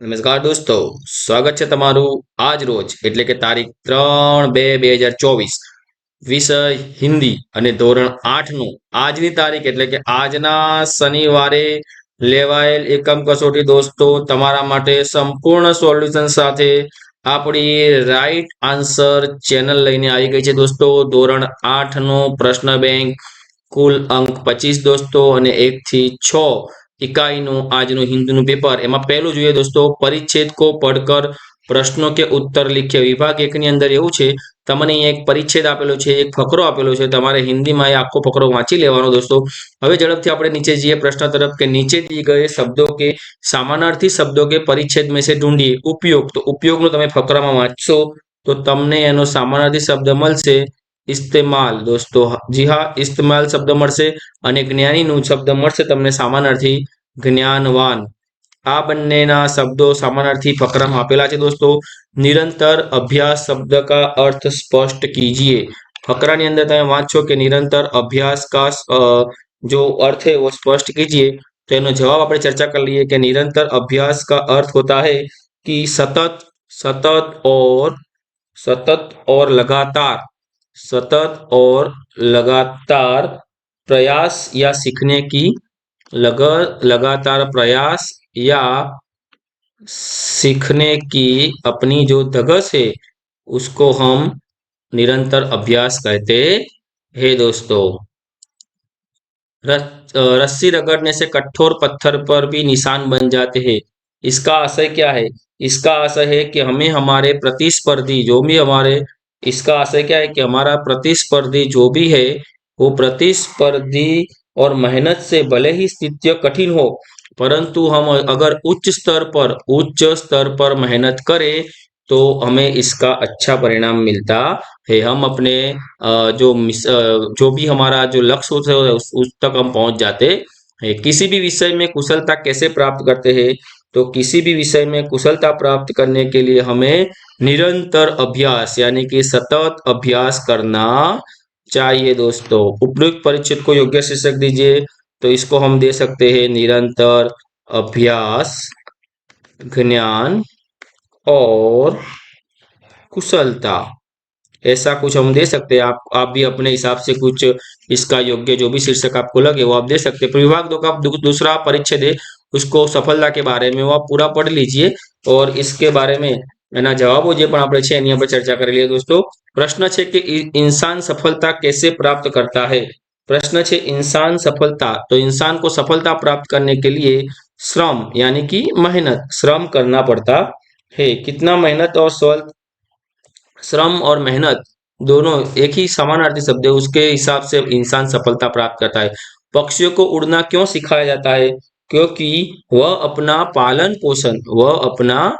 નમસ્કાર દોસ્તો, સ્વાગત છે તમારું આજ રોજ, એટલે કે તારીખ ત્રણ બે બે હજાર ચોવીસ, વિષય હિન્દી અને ધોરણ આઠનું આજની તારીખ એટલે કે આજના શનિવારે લેવાયેલ એકમ કસોટી દોસ્તો, તમારા માટે સંપૂર્ણ સોલ્યુશન સાથે આપણી રાઈટ આન્સર ચેનલ લઈને આવી ગઈ છે દોસ્તો. ધોરણ આઠ નો પ્રશ્ન બેંક, કુલ અંક પચીસ દોસ્તો અને એક થી છ. ઇકાઈનું આજનું હિન્દીનું પેપર. એમાં પહેલું જોઈએ દોસ્તો પરિચ્છેદ કો પડકર, પ્રશ્નો કે ઉત્તર લિખ્ય. વિભાગ એકની અંદર એવું છે, તમને અહીંયા એક પરિચ્છેદ આપેલો છે, એક ફકરો આપેલો છે. તમારે હિન્દીમાં એ આખો ફકરો વાંચી લેવાનો દોસ્તો. હવે ઝડપથી આપણે નીચે જઈએ પ્રશ્ન તરફ કે નીચે દી ગયે શબ્દો કે સામાનાર્થી શબ્દો કે પરિચ્છેદ મેં ઢૂંઢીએ. ઉપયોગ. તો ઉપયોગનો તમે ફકરામાં વાંચશો તો તમને એનો સામાનાર્થી શબ્દ મળશે. इस्तेमाल। दोस्तों, जी हाँ इस्तेमाल शब्द मैं ज्ञानी शब्द मैं तमने सामानी ज्ञानवान। आ बने शब्दों सामानी फकरा मेला है दोस्तों। निरंतर अभ्यास शब्द का अर्थ स्पष्ट कीजिए। फकरा ते वाँचो कि निरंतर अभ्यास का जो अर्थ है वो स्पष्ट कीजिए। तो यह जवाब आप चर्चा कर लिए के निरंतर अभ्यास का अर्थ होता है कि सतत सतत और सतत और लगातार। सतत और लगातार प्रयास या सीखने की लगा, लगातार प्रयास या सीखने की अपनी जो धगस है, उसको हम निरंतर अभ्यास कहते हैं दोस्तों। रस्सी रगड़ने से कठोर पत्थर पर भी निशान बन जाते हैं। इसका आशय क्या है? इसका आशय है कि हमें हमारे प्रतिस्पर्धी, जो भी हमारे इसका आशय क्या है कि हमारा प्रतिस्पर्धी जो भी है वो प्रतिस्पर्धी और मेहनत से भले ही स्थिति कठिन हो परंतु हम अगर उच्च स्तर पर उच्च स्तर पर मेहनत करें तो हमें इसका अच्छा परिणाम मिलता है। हम अपने जो जो भी हमारा जो लक्ष्य होता है उस, उस तक हम पहुँच जाते हैं। किसी भी विषय में कुशलता कैसे प्राप्त करते हैं तो किसी भी विषय में कुशलता प्राप्त करने के लिए हमें निरंतर अभ्यास, यानी कि सतत अभ्यास करना चाहिए दोस्तों। उपयुक्त परिचित को योग्य शीर्षक दीजिए तो इसको हम दे सकते हैं निरंतर अभ्यास, ज्ञान और कुशलता। ऐसा कुछ हम दे सकते हैं। आप आप भी अपने हिसाब से कुछ इसका योग्य जो भी शीर्षक आपको लगे, वो आप दे सकते हैं। विभाग दो का दूसरा परिच्छेद है उसको सफलता के बारे में वो आप पूरा पढ़ लीजिए और इसके बारे में એના જવાબો જે પણ આપણે છે એની આપણે ચર્ચા કરી લઈએ દોસ્તો પ્રશ્ન છે કે इंसान सफलता कैसे प्राप्त करता है प्रश्न છે इंसान सफलता तो इंसान को सफलता प्राप्त करने के लिए श्रम यानी कि मेहनत श्रम करना पड़ता है कितना मेहनत और स्वस्थ श्रम और मेहनत दोनों एक ही समानार्थी शब्द है उसके हिसाब से इंसान सफलता प्राप्त करता है पक्षियों को उड़ना क्यों सिखाया जाता है क्योंकि वह अपना पालन पोषण, वह अपना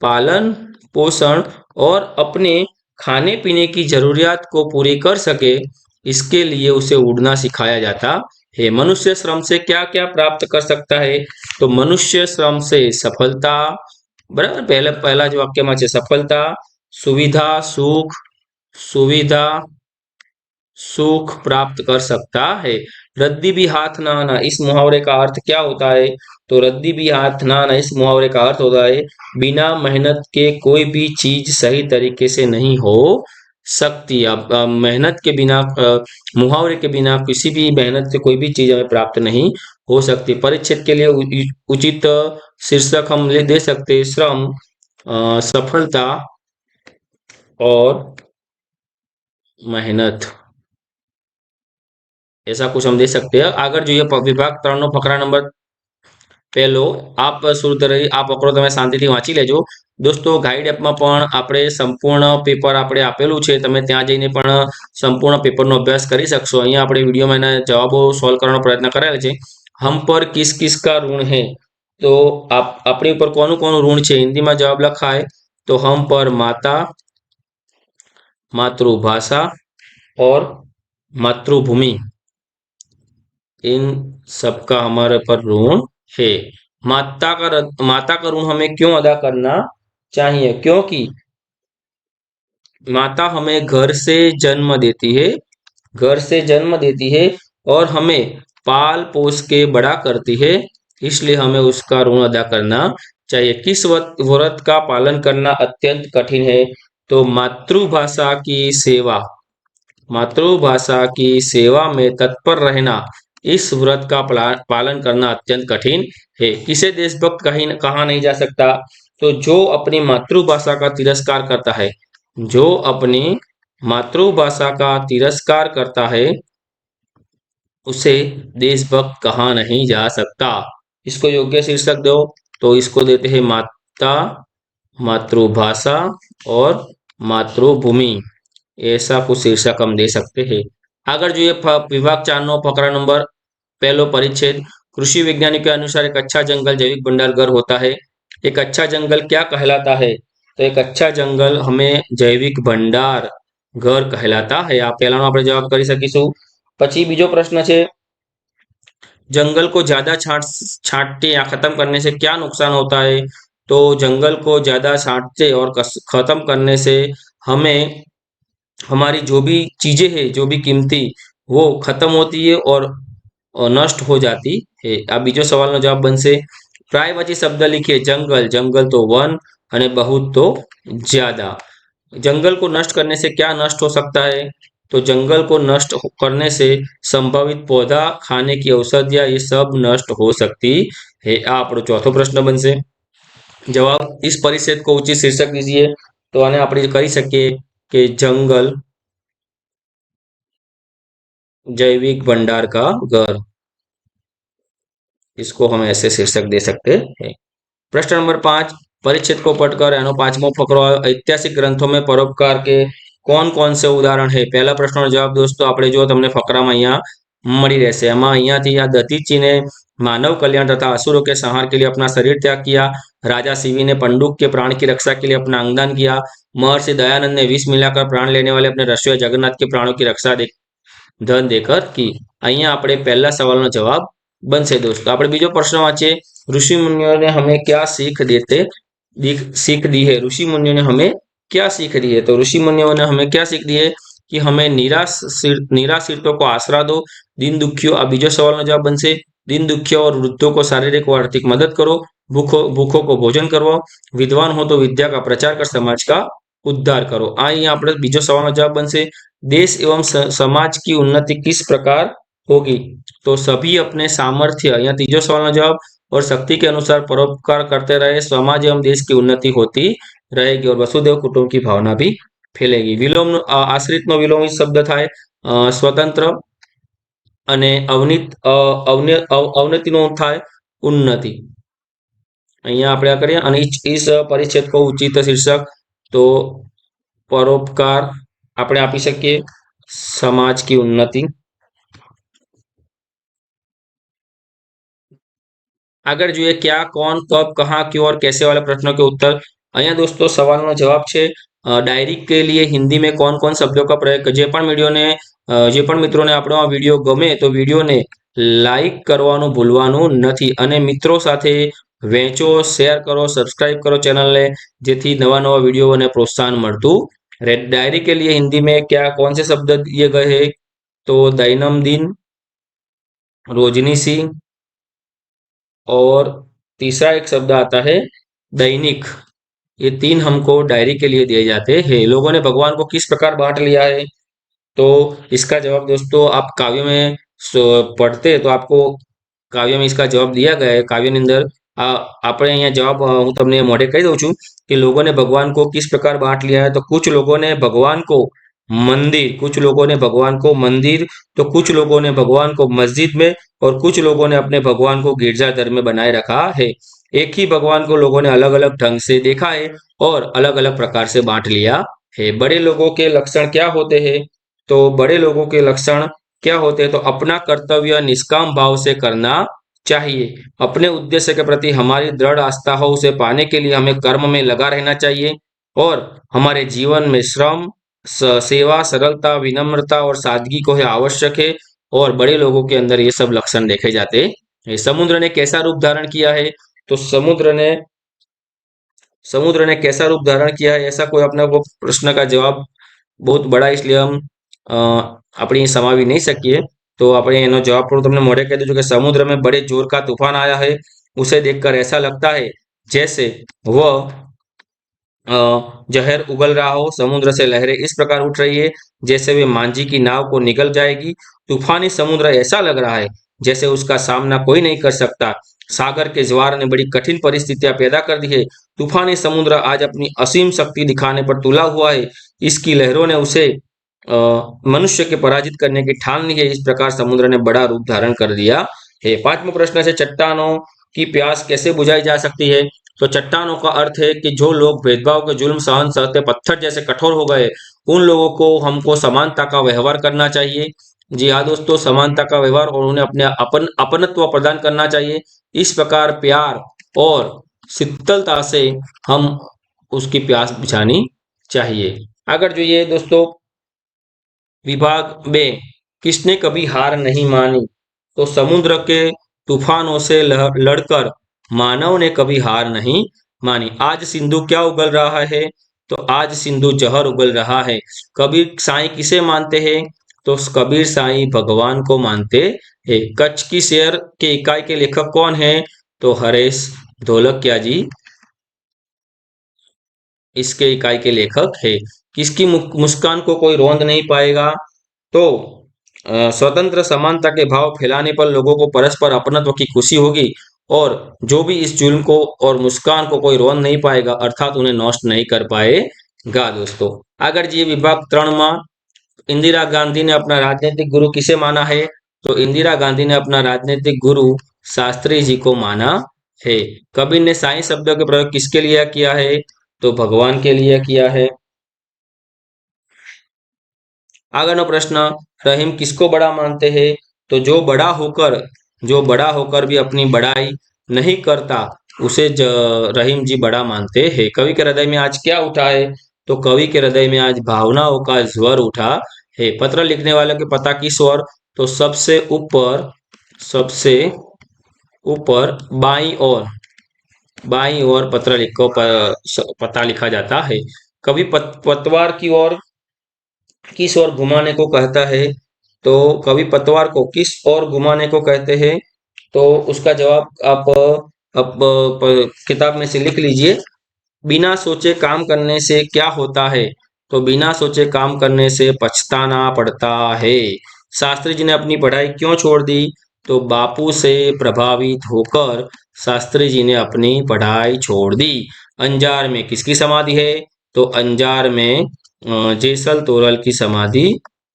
पालन पोषण और अपने खाने पीने की जरूरियात को पूरी कर सके, इसके लिए उसे उड़ना सिखाया जाता है। मनुष्य श्रम से क्या क्या प्राप्त कर सकता है? तो मनुष्य श्रम से सफलता, बराबर, पहले, पहला जो वाक्य में सफलता, सुविधा, सुख सुविधा, सुख प्राप्त कर सकता है। रद्दी भी हाथ ना आना इस मुहावरे का अर्थ क्या होता है? तो रद्दी भी हाथ ना आना इस मुहावरे का अर्थ होता है, बिना मेहनत के कोई भी चीज़ सही तरीके से नहीं हो सकती। अब मेहनत के बिना मुहावरे के बिना किसी भी मेहनत से कोई भी चीज़ हमें प्राप्त नहीं हो सकती। परिच्छेद के लिए उचित शीर्षक हम ले, दे सकते श्रम सफलता और मेहनत। ऐसा कुछ हम दे सकते हैं अगर जो ये विभाग ત્રણ ફકરા નંબર પહેલો આપ શુદ્ધ રહી આ ફકરો તમે શાંતિથી વાંચી લેજો દોસ્તો ગાઈડ એપમાં પણ આપણે સંપૂર્ણ પેપર આપણે આપેલું છે તમે ત્યાં જઈને પણ સંપૂર્ણ પેપરનો અભ્યાસ કરી શકશો અહીંયા આપણે વિડીયોમાં એના જવાબો સોલ્વ કરવાનો પ્રયત્ન કરેલ છે હમ પર કિસ કિસ કા ઋણ હે તો આપણી ઉપર કોનું કોનું ઋણ છે હિન્દીમાં જવાબ લખાય તો હમ પર માતા मातृभाषा और मातृभूमि इन सबका हमारे पर ऋण है। माता का माता का ऋण हमें क्यों अदा करना चाहिए? क्योंकि माता हमें घर से जन्म देती है, घर से जन्म देती है और हमें पाल पोस के बड़ा करती है, इसलिए हमें उसका ऋण अदा करना चाहिए। किस व्रत का पालन करना अत्यंत कठिन है तो मातृभाषा की सेवा, मातृभाषा की सेवा में तत्पर रहना इस व्रत का पालन करना अत्यंत कठिन है। किसे देशभक्त कहीं कहा नहीं जा सकता। तो जो अपनी मातृभाषा का तिरस्कार करता है, जो अपनी मातृभाषा का तिरस्कार करता है, उसे देशभक्त कहा नहीं जा सकता। इसको योग्य शीर्षक दो तो इसको देते हैं माता, मातृभाषा और मातृभूमि। ऐसा कुछ शीर्षक हम दे सकते हैं। अगर जो ये विभाग चार नो फकरा नंबर पहलो परिच्छेद कृषि वैज्ञानिक के अनुसार एक अच्छा जंगल जैविक भंडार घर होता है एक अच्छा जंगल क्या कहलाता है तो एक अच्छा जंगल हमें जैविक भंडार घर कहलाता है આ પહેલાનો આપણે જવાબ કરી શકીશું પછી બીજો પ્રશ્ન છે जंगल को ज्यादा छाट छाटते या खत्म करने से क्या नुकसान होता है तो जंगल को ज्यादा छाटते और खत्म करने से हमें हमारी जो भी चीजें हैं जो भी कीमती वो खत्म होती है और नष्ट हो जाती है આ બીજો સવાલનો જવાબ બનશે પ્રાયવાચી શબ્દ લીખીએ જંગલ જંગલ तो वन અને बहुत तो ज्यादा जंगल को नष्ट करने से क्या नष्ट हो सकता है तो जंगल को नष्ट करने से संभावित पौधा खाने की औषधियां ये सब नष्ट हो सकती है આ આપણો ચોથો પ્રશ્ન બનશે જવાબ इस परिच्छेद को उचित शीर्षक दीजिए तो आने આપણે કહી શકીએ કે जंगल जैविक भंडार का घर इसको हम ऐसे शीर्षक दे सकते हैं प्रश्न नंबर पांच परिच्छेद को पढ़कर एनो पांचमो फकरो ऐतिहासिक ग्रंथों में परोपकार के कौन कौन से उदाहरण है पहला प्रश्न जवाब दोस्तों આપણે જો તમને ફકરામાં અહીંયા મળી રહેશે એમાં અહીંયાથી આ દધીચી ने मानव कल्याण तथा असुरों के संहार के लिए अपना शरीर त्याग किया राजा सीवी ने पंडुक के प्राण की रक्षा के लिए अपना अंगदान किया महर्षि दयानंद ने विष मिलाकर प्राण लेने वाले अपने रश्य जगन्नाथ के प्राणों की रक्षा दे ધન દેકર કી અહીંયા આપણે પહેલા સવાલનો જવાબ બનશે દોસ્તો આપણે બીજો પ્રશ્ન વાંચીએ ऋषि मुनियों ने हमें क्या सीख देते सीख दी है ऋषि मुनियों ने हमें क्या सीख दी है तो ऋषि मुनियों ने हमें क्या सीख दी है कि हमें निराश निराश्रितों को आसरा दो दिन दुखियों આ બીજો સવાલનો જવાબ બનશે दिन दुखियों और वृद्धों को शारीरिक और आर्थिक मदद करो भूखो भूखों को भोजन करवाओ विद्वान हो तो विद्या का प्रचार कर समाज का उद्धार करो આ અહીંયા આપણે બીજો સવાલનો જવાબ બનશે देश एवं समाज की उन्नति किस प्रकार होगी तो सभी अपने सामर्थ्य या तीजो सवाल जवाब और शक्ति के अनुसार परोपकार करते रहे समाज एवं देश की उन्नति होती रहेगी और वसुदेव कुटुंब की भावना भी ફેલેગી વિલોમ આશ્રિતનો વિલોમી શબ્દ થાય સ્વતંત્ર અને અવનિત અવનતિનો થાય, ઉન્નતિ. અહીંયા આપણે આ કરીએ. અને ઈસ પરિચ્છેદ કો ઉચિત શીર્ષક. તો પરોપકાર આપણે આપી શકીએ. સમાજ કી ઉન્નતિ. આગળ જોઈએ ક્યાં, કોણ, કબ, કહા, ક્યુ ઓર કેસે વાળા પ્રશ્નો કે ઉત્તર. અહીંયા દોસ્તો સવાલનો જવાબ છે ડાયરી કે लिए हिंदी में कौन कौन शब्दों का प्रयोग જે પણ વિડીયોને જે પણ મિત્રોને આપણો આ વિડીયો ગમે તો વિડીયોને લાઈક કરવાનું ભૂલવાનું નથી અને મિત્રો સાથે વેચો શેર કરો સબસ્ક્રાઇબ કરો ચેનલને જેથી નવા નવા વિડીયોને પ્રોત્સાહન મળતું रेड डायरी के लिए हिंदी में क्या कौन से शब्द दिए गए हैं तो दैनंदिन रोजनी सी और तीसरा एक शब्द आता है दैनिक ये तीन हमको डायरी के लिए दिए जाते हैं लोगों ने भगवान को किस प्रकार बांट लिया है तो इसका जवाब दोस्तों आप काव्य में पढ़ते तो आपको काव्य में इसका जवाब दिया गया है काव्य अंदर આપણે અહીંયા જવાબ હું તમને મોઢે કહી દઉં છું कि लोगों ने भगवान को किस प्रकार बांट लिया है तो कुछ लोगों ने भगवान को मंदिर कुछ लोगों ने भगवान को मंदिर तो कुछ लोगों ने भगवान को मस्जिद में और कुछ लोगों ने अपने भगवान को गिरजाघर में बनाए रखा है एक ही भगवान को लोगों ने अलग अलग ढंग से देखा है और अलग अलग प्रकार से बांट लिया है। बड़े लोगों के लक्षण क्या होते हैं? तो बड़े लोगों के लक्षण क्या होते हैं? तो अपना कर्तव्य निष्काम भाव से करना चाहिए। अपने उद्देश्य के प्रति हमारी दृढ़ आस्था हो, उसे पाने के लिए हमें कर्म में लगा रहना चाहिए और हमारे जीवन में श्रम सेवा, सरलता, विनम्रता और सादगी को है आवश्यक है और बड़े लोगों के अंदर ये सब लक्षण देखे जाते हैं। समुद्र ने कैसा रूप धारण किया है? तो समुद्र ने समुद्र ने कैसा रूप धारण किया है ऐसा कोई अपना वो प्रश्न का जवाब बहुत बड़ा इसलिए हम अपनी समावी नहीं सकिए तो આપણે એનો જવાબ પણ તમને મોઢે કહી દઉં છું કે સમુદ્ર में बड़े जोर का तूफान आया है उसे देखकर ऐसा लगता है जैसे वह जहर उगल रहा हो समुद्र से लहरें इस प्रकार उठ रही है जैसे वे मांझी की नाव को निगल जाएगी तूफानी समुद्र ऐसा लग रहा है जैसे उसका सामना कोई नहीं कर सकता। सागर के ज्वार ने बड़ी कठिन परिस्थितियाँ पैदा कर दी है। तूफानी समुद्र आज अपनी असीम शक्ति दिखाने पर तुला हुआ है। इसकी लहरों ने उसे मनुष्य के पराजित करने की ठान ली है। इस प्रकार समुद्र ने बड़ा रूप धारण कर दिया है। पांचवा प्रश्न से चट्टानों की प्यास कैसे बुझाई जा सकती है? तो चट्टानों का अर्थ है कि जो लोग भेदभाव के जुल्म सहन, सहते पत्थर जैसे कठोर हो गए, उन लोगों को हमको समानता का व्यवहार करना चाहिए। जी हाँ दोस्तों, समानता का व्यवहार और उन्हें अपने अपन, अपनत्व प्रदान करना चाहिए। इस प्रकार प्यार और शीतलता से हम उसकी प्यास बिछानी चाहिए। अगर जो ये दोस्तों, विभाग में किसने कभी हार नहीं मानी तो समुद्र के तूफानों से लड़कर मानव ने कभी हार नहीं मानी। आज सिंधु क्या उगल रहा है? तो आज सिंधु जहर उगल रहा है। कबीर साई किसे मानते हैं? तो कबीर साई भगवान को मानते हैं कच्छ की शेयर के इकाई के लेखक कौन है? तो हरेश ढोलकिया जी, इसके इकाई के लेखक है। किसकी मुस्कान को कोई रोंद नहीं पाएगा? तो स्वतंत्र समानता के भाव फैलाने पर लोगों को परस्पर अपनत्व की खुशी होगी और जो भी इस जुल्म को और मुस्कान को कोई रोन नहीं पाएगा, अर्थात उन्हें नष्ट नहीं कर पाएगा दोस्तों। अगर ये विभाग त्रण में इंदिरा गांधी ने अपना राजनीतिक गुरु किसे माना है? तो इंदिरा गांधी ने अपना राजनीतिक गुरु शास्त्री जी को माना है। कबीर ने साई शब्दों के प्रयोग किसके लिए किया है? तो भगवान के लिए किया है। आगे प्रश्न, रहीम किसको बड़ा मानते हैं? तो जो बड़ा होकर, जो बड़ा होकर भी अपनी बड़ाई नहीं करता, उसे रहीम जी बड़ा मानते हैं। कवि के हृदय में आज क्या उठा है? तो कवि के हृदय में आज भावनाओं का स्वर उठा है पत्र लिखने वाले के पता की स्वर तो सबसे ऊपर सबसे ऊपर बाई और बाई और पत्र लिखो पता लिखा जाता है। कभी पत, पतवार की ओर किस ओर घुमाने को कहता है तो कभी पतवार को किस और घुमाने को कहते हैं तो उसका जवाब आप अब किताब में से लिख लीजिए। बिना सोचे काम करने से क्या होता है? तो बिना सोचे काम करने से पछताना पड़ता है। शास्त्री जी ने अपनी पढ़ाई क्यों छोड़ दी? तो बापू से प्रभावित होकर शास्त्री जी ने अपनी पढ़ाई छोड़ दी। अंजार में किसकी समाधि है? तो अंजार में जैसल तोरल की समाधि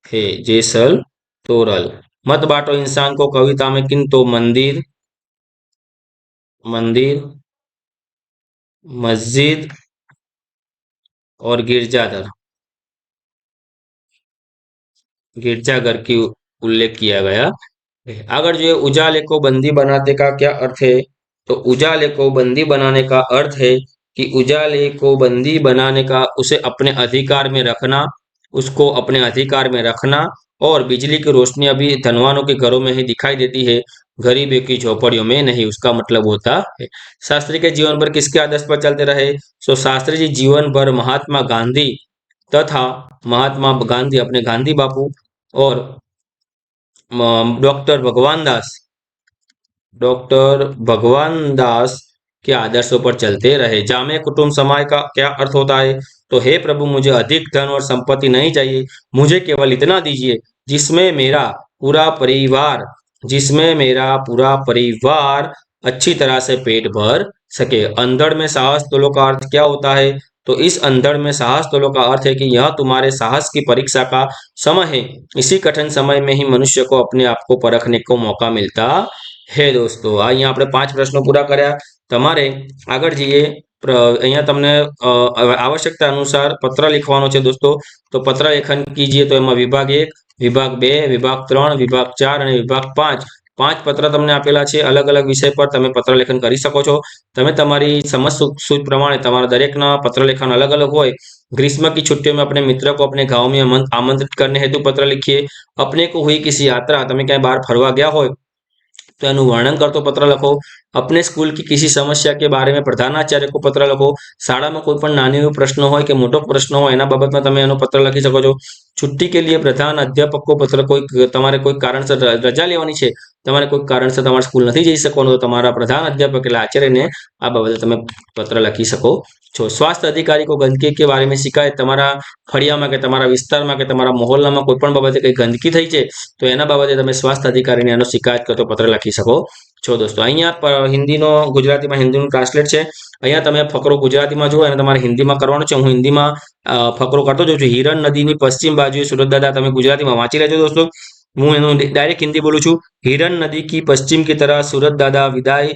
है। जैसल तोरल। मत बांटो इंसान को, कविता में किन तो मंदिर मंदिर, मस्जिद और गिरजाघर। गिरजाघर की उल्लेख किया गया। अगर जो उजाले को बंदी बनाने का क्या अर्थ है? तो उजाले को बंदी बनाने का अर्थ है कि उजाले को बंदी बनाने का, उसे अपने अधिकार में रखना, उसको अपने अधिकार में रखना, और बिजली की रोशनी अभी धनवानों के घरों में ही दिखाई देती है। गरीबों की झोपड़ियों में नहीं, उसका मतलब होता है। शास्त्री के जीवन भर किसके आदर्श पर चलते रहे? सो शास्त्री जी जीवन भर महात्मा गांधी तथा महात्मा गांधी, अपने गांधी बापू और डॉक्टर भगवान दास, डॉक्टर भगवान दास के आदर्शों पर चलते रहे। जामे कुटुंब समाज का क्या अर्थ होता है? तो हे प्रभु, मुझे अधिक धन और संपत्ति नहीं चाहिए। मुझे केवल इतना दीजिए जिसमें मेरा पूरा परिवार, जिसमें मेरा पूरा परिवार अच्छी तरह से पेट भर सके। अंधड़ में साहस तोलो का अर्थ क्या होता है? तो इस अंधड़ में साहस तोलो का अर्थ है कि यह तुम्हारे साहस की परीक्षा का समय है इसी कठिन समय में ही मनुष्य को अपने आप को परखने को मौका मिलता है दोस्तों आ यहाँ આપણે પાંચ પ્રશ્નો પૂરા કર્યા તમારે આગળ જઈએ અહીંયા તમને આવશ્યકતા અનુસાર પત્ર લખવાનો છે દોસ્તો તો પત્ર લેખન કીજીએ તો એમાં વિભાગ એક વિભાગ બે વિભાગ ત્રણ વિભાગ ચાર અને વિભાગ પાંચ પાંચ પત્ર તમને આપેલા છે અલગ અલગ વિષય પર તમે પત્ર લેખન કરી શકો છો તમે તમારી સમજ सूझ प्रमाणे તમારા દરેકના પત્ર લેખન अलग अलग હોય ग्रीष्म की छुट्टियों में अपने मित्र को अपने गांव में आमंत्रित करने हेतु पत्र लिखिए अपने को हुई किसी यात्रा તમે ક્યાંય બહાર ફરવા ગયા હોય તો એનું વર્ણન કરતો પત્ર લખો अपने स्कूल की किसी समस्या के बारे में प्रधानाचार्य को पत्र લખો શાળામાં કોઈ પણ નાની એવો પ્રશ્ન હોય કે મોટો પ્રશ્ન હોય એના બાબતમાં તમે એનો પત્ર લખી શકો છો છુટ્ટી કે लिए પ્રધાન અધ્યાપક को પત્ર કોઈ તમારે કોઈ કારણસર રજા લેવાની છે તમારે કોઈ કારણસર તમારે સ્કૂલ નથી જઈ શકવાનું તો તમારા પ્રધાન અધ્યાપક એટલે આચાર્યને આ બાબતે તમે પત્ર લખી શકો છો સ્વાસ્થ્ય અધિકારી को गंदगी के बारे में शिकायत તમારા ફળિયામાં કે તમારા વિસ્તારમાં કે તમારા મહોલ્લામાં કોઈ પણ બાબતે કંઈ ગંદકી થઈ છે તો એના બાબતે તમે સ્વાસ્થ્ય અધિકારીને એનો શિકાયત કરતો પત્ર લખી શકો છો દોસ્તો અહીંયા હિન્દીનો ગુજરાતીમાં હિન્દીનું ટ્રાન્સલેટ છે અહીંયા તમે ફકરો ગુજરાતીમાં જુઓ અને તમારે હિન્દીમાં કરવાનો છે હું હિન્દીમાં ફકરો કરતો જાઉં છું હિરણ નદીની પશ્ચિમ બાજુએ સુરત દાદા તમે ગુજરાતીમાં વાંચી લેજો દોસ્તો હું એનું डायरेक्ट हिंदी बोलूँ છું हिरण नदी की पश्चिम की तरह सूरत दादा विदाई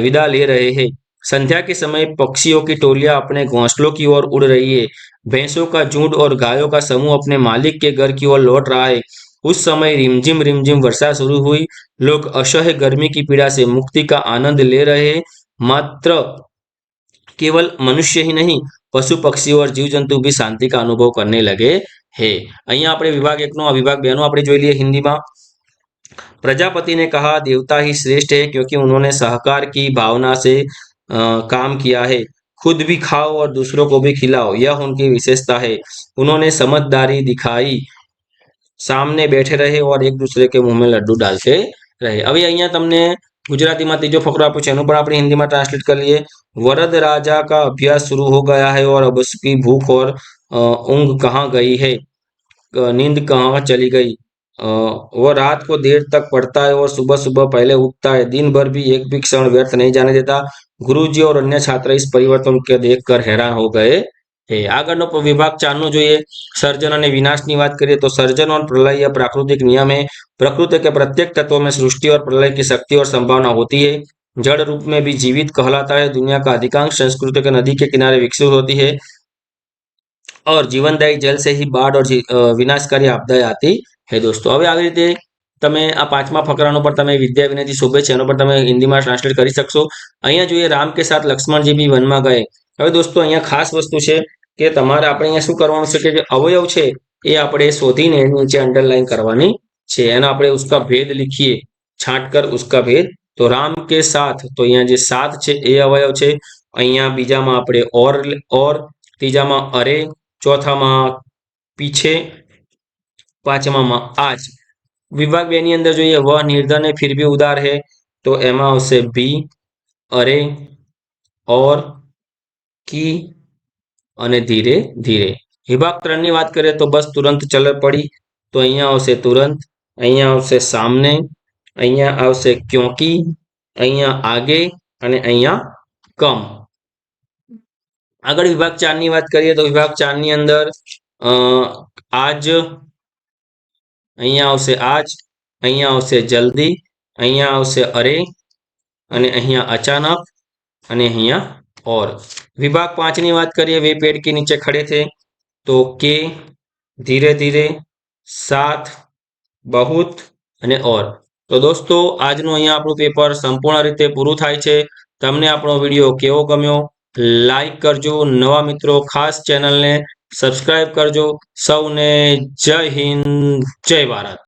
विदा ले रहे हैं संध्या के समय पक्षियों की टोलियां अपने घोंसलों की ओर उड़ रही है भैंसों का झुंड और गायों का समूह अपने मालिक के घर की ओर लौट रहा है उस समय रिमझिम रिमझिम वर्षा शुरू हुई लोग असह्य गर्मी की पीड़ा से मुक्ति का आनंद ले रहे हैं मात्र केवल मनुष्य ही नहीं पशु पक्षी और जीव जंतु भी शांति का अनुभव करने लगे है અહીંયા આપણે વિભાગ એકનો વિભાગ બેનો આપણે જોઈ લઈએ હિન્દીમાં प्रजापति ने कहा देवता ही श्रेष्ठ है क्योंकि उन्होंने सहकार की भावना से आ, काम किया है खुद भी खाओ और दूसरों को भी खिलाओ यह उनकी विशेषता है उन्होंने समझदारी दिखाई સામને બેઠે રહે ઓર એક દૂસરે કે મુંહ में લડ્ડू डालते રહે હવે અહીંયા તમને ગુજરાતીમાં ત્રીજો ફકરો આપ્યો છે એનું પણ આપણે હિન્દીમાં ટ્રાન્સલેટ કરી લઈએ वरद राजा का अभ्यास शुरू हो गया है और अब उसकी भूख और ऊंघ कहाँ गई है नींद कहाँ चली गई वह रात को देर तक पढ़ता है और सुबह सुबह पहले उठता है दिन भर भी एक भी क्षण व्यर्थ नहीं जाने देता गुरुजी और अन्य छात्र इस परिवर्तन के देखकर हैरान हो गए है આગળનો વિભાગ ચારનો જોઈએ સર્જન અને વિનાશની વાત કરીએ તો સર્જન और प्रलय यह प्राकृतिक नियम है प्रकृति के प्रत्येक तत्व में सृष्टि और प्रलय की शक्ति और संभावना होती है जड़ रूप में भी जीवित कहलाता है दुनिया का अधिकांश संस्कृति के नदी के किनारे विकसित होती है और जीवनदायी जल से ही बाढ़ और विनाशकारी आपदाएं आती है दोस्तों હવે આવી રીતે તમે આ પાંચમા ફકરાનો પર તમે વિદ્યા વિનયથી શોભે છે એનો પર તમે હિન્દીમાં ટ્રાન્સલેટ કરી શકશો અહીંયા જોઈએ રામ કે સાથ લક્ષ્મણજી બી વનમાં ગયે હવે દોસ્તો, અહીંયા ખાસ વસ્તુ છે કે તમારે આપણે અહીંયા શું કરવાનું છે કે જે અવયવ છે, એ આપણે શોધીને એની નીચે અંડરલાઈન કરવાની છે. એના આપણે ઉસકા ભેદ લીખીએ. છાંટ કર ઉસકા ભેદ. તો રામ કે સાથ? તો અહીંયા જે સાત છે, એ અવયવ છે. અહીંયા બીજામાં આપણે ઓર ઓર, ત્રીજામાં અરે, ચોથામાં પીછે, પાંચમામાં આજ. વિભાગ બે ની અંદર જોઈએ, વ નિર્ધન ફિર ભી ઉદાર હે. તો એમાં આવશે બી અરે, ઓર કી અને ધીરે ધીરે. વિભાગ ત્રણની વાત કરીએ તો બસ તુરંત ચલર પડી, તો અહીંયા આવશે તુરંત, અહીંયા આવશે સામને, અહીંયા આવશે ક્યોંકી, અહીંયા આગે અને અહીંયા કમ. આગળ વિભાગ ચારની વાત કરીએ તો વિભાગ ચારની અંદર આજ, અહીંયા આવશે આજ, અહીંયા આવશે જલ્દી, અહીંયા આવશે અરે, અને અહીંયા અચાનક, અને અહીંયા और विभाग पांच ની વાત કરીએ वे पेड़ के नीचे खड़े थे तो के धीरे धीरे साथ बहुत અને और તો દોસ્તો આજનું અહીંયા આપણું પેપર સંપૂર્ણ રીતે પૂરું થાય છે તમને આપણો વિડીયો કેવો ગમ્યો લાઈક કરજો નવા મિત્રો ખાસ ચેનલને સબસ્ક્રાઇબ કરજો સૌને જય હિન્દ જય ભારત